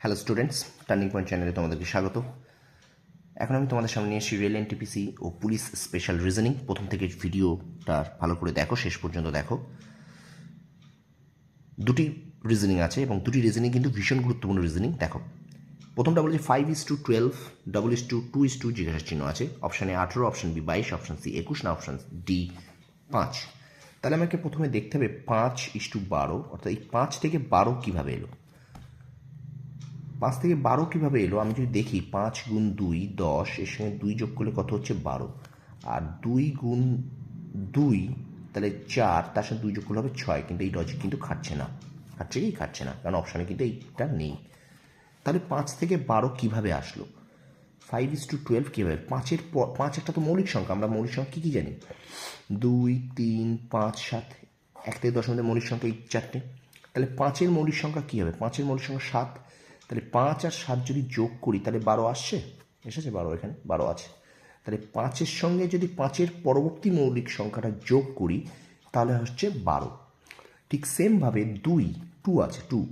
Hello students turning point চ্যানেলে তোমাদেরকে স্বাগত। এখন আমি তোমাদের সামনে এসেছি রেল এনটিপিসি ও পুলিশ স্পেশাল রিজনিং প্রথম থেকে ভিডিওটা ভালো করে দেখো, শেষ পর্যন্ত দেখো। দুটি রিজনিং আছে এবং দুটি রিজনিং কিন্তু ভীষণ গুরুত্বপূর্ণ রিজনিং দেখো। প্রথমটা বলেছে five is to twelve double is to two is to জিজ্ঞাসা চিহ্ন আছে। অপশানে আঠেরো অপশান বি বাইশ অপশান সি একুশ, না অপশান ডি পাঁচ। তাহলে আমাকে প্রথমে দেখতে হবে পাঁচ ইস টু বারো, অর্থাৎ এই পাঁচ থেকে বারো কীভাবে এলো? পাঁচ থেকে বারো কীভাবে এলো? আমি যদি দেখি পাঁচ গুণ দুই, দশ, এর সঙ্গে দুই যোগ করলে কত হচ্ছে বারো। আর দুই গুণ দুই, তাহলে চার, তার সাথে দুই যোগ করলে হবে ছয়। কিন্তু এই লজিক কিন্তু খাচ্ছে না। খাচ্ছে কি? খাচ্ছে না। কারণ অপশানে কিন্তু এইটা নেই। তাহলে পাঁচ থেকে বারো কীভাবে আসলো? ফাইভ ইস টু টুয়েলভ কীভাবে? পাঁচের পর, পাঁচ একটা তো মৌলিক সংখ্যা। আমরা মৌলিক সংখ্যা কী কী জানি? দুই, তিন, পাঁচ, সাত। এক থেকে দশ মধ্যে মৌলিক সংখ্যা এই চারটে। তাহলে পাঁচের মৌলিক সংখ্যা কী হবে? পাঁচের মৌলিক সংখ্যা সাত। তাহলে পাঁচ আর সাত যদি যোগ করি, তাহলে বারো আসছে? এসেছে বারো এখানে, বারো আছে। তাহলে পাঁচের সঙ্গে যদি পাঁচের পরবর্তী মৌলিক সংখ্যাটা যোগ করি, তাহলে হচ্ছে বারো। ঠিক সেমভাবে দুই, টু আছে, টু।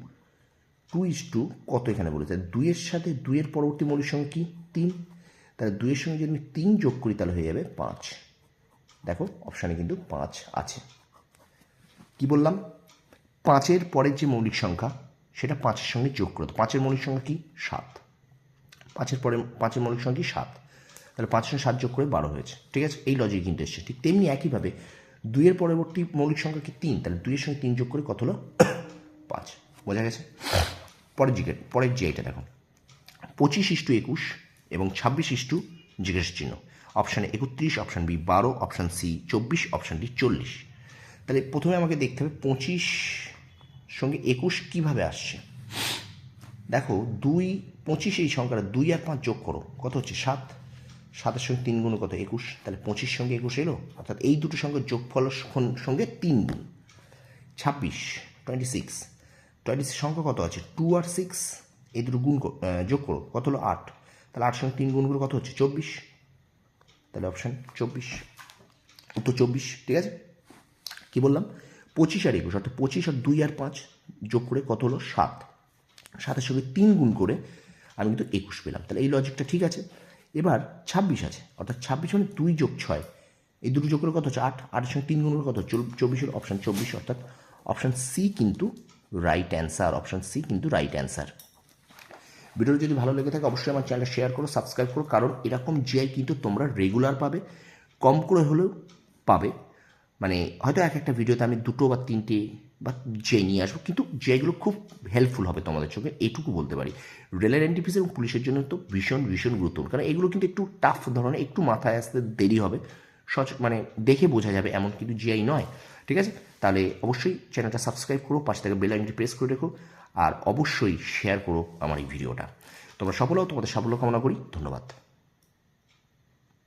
টু ইস টু কত এখানে বলেছে? দুইয়ের সাথে দুইয়ের পরবর্তী মৌলিক সংখ্যা কি? তিন। তাহলে দুইয়ের সঙ্গে যদি আমি তিন যোগ করি, তাহলে হয়ে যাবে পাঁচ। দেখো, অপশানে কিন্তু পাঁচ আছে। কি বললাম? পাঁচের পরের যে মৌলিক সংখ্যা সেটা পাঁচের সঙ্গে যোগ করে দাও। পাঁচের মৌলিক সংখ্যা কি? সাত। পাঁচের পরে, পাঁচের মৌলিক সংখ্যা কি? সাত। তাহলে পাঁচের সঙ্গে সাত যোগ করে বারো হয়েছে। ঠিক আছে? এই লজিক কিন্তু এসছে। ঠিক তেমনি একইভাবে দুইয়ের পরবর্তী মৌলিক সংখ্যা কি? তিন। তাহলে দুইয়ের সঙ্গে তিন যোগ করে কত হলো? পাঁচ। বোঝা গেছে? পরের জিজ্ঞেস পরের যে এটা দেখো। পঁচিশ ইস্টু একুশ এবং ছাব্বিশ ইস্টু জিজ্ঞেস চিহ্ন। অপশানে একত্রিশ, অপশান বি বারো, অপশান সি চব্বিশ, অপশান ডি চল্লিশ। তাহলে প্রথমে আমাকে দেখতে হবে পঁচিশ সঙ্গে একুশ কীভাবে আসছে? দেখো, দুই পঁচিশ এই সংখ্যাটা, দুই আর পাঁচ যোগ করো, কত হচ্ছে? সাত। সাতের সঙ্গে তিন গুণ কত? একুশ। তাহলে পঁচিশ সঙ্গে একুশ এলো? অর্থাৎ এই দুটো সঙ্গে যোগফল সঙ্গে তিন গুণ। ছাব্বিশ টোয়েন্টি সিক্স টোয়েন্টি সিক্স সংখ্যা কত আছে? টু আর সিক্স এই দুটো গুণ যোগ করো, কত হলো? আট। তাহলে আট সঙ্গে তিন গুণ করে কত হচ্ছে? চব্বিশ। তাহলে অপশান চব্বিশ। উত্তর চব্বিশ, ঠিক আছে? কি বললাম? পঁচিশ আর একুশ, অর্থাৎ পঁচিশ আর দুই আর পাঁচ যোগ করে কত হলো? সাত। সাতের সঙ্গে তিন গুণ করে আমি কিন্তু একুশ পেলাম। তাহলে এই লজিকটা ঠিক আছে। এবার ছাব্বিশ আছে, অর্থাৎ ছাব্বিশ মানে দুই যোগ ছয়। এই দুটো যোগ করে কত হচ্ছে? আট। আটের সঙ্গে তিন গুণ করে কত চব্বিশের অপশান চব্বিশ, অর্থাৎ অপশান সি কিন্তু রাইট অ্যান্সার অপশান সি কিন্তু রাইট অ্যান্সার ভিডিওটি যদি ভালো লেগে থাকে, অবশ্যই আমার চ্যানেলটা শেয়ার করো সাবস্ক্রাইব করো, কারণ এরকম জিআই কিন্তু তোমরা রেগুলার পাবে, কম করে হলেও পাবে। মানে হয়তো এক একটা ভিডিওতে আমি দুটো বা তিনটে বা যে নিয়ে আসব, কিন্তু যেগুলো খুব হেল্পফুল হবে তোমাদের চোখে এইটুকু বলতে পারি। রেলের এনটিপিসি এবং পুলিশের জন্য তো ভীষণ ভীষণ গুরুত্বপূর্ণ। কারণ এগুলো কিন্তু একটু টাফ ধরনের, একটু মাথায় আসতে দেরি হবে। সচ মানে দেখে বোঝা যাবে, এমন কিন্তু জিআই নয়। ঠিক আছে? তাহলে অবশ্যই চ্যানেলটা সাবস্ক্রাইব করো, পাশে থেকে বেল আইকনটি প্রেস করে রেখো, আর অবশ্যই শেয়ার করো আমার এই ভিডিওটা। তোমরা সফল হও, তোমাদের সাফল্য কামনা করি, ধন্যবাদ।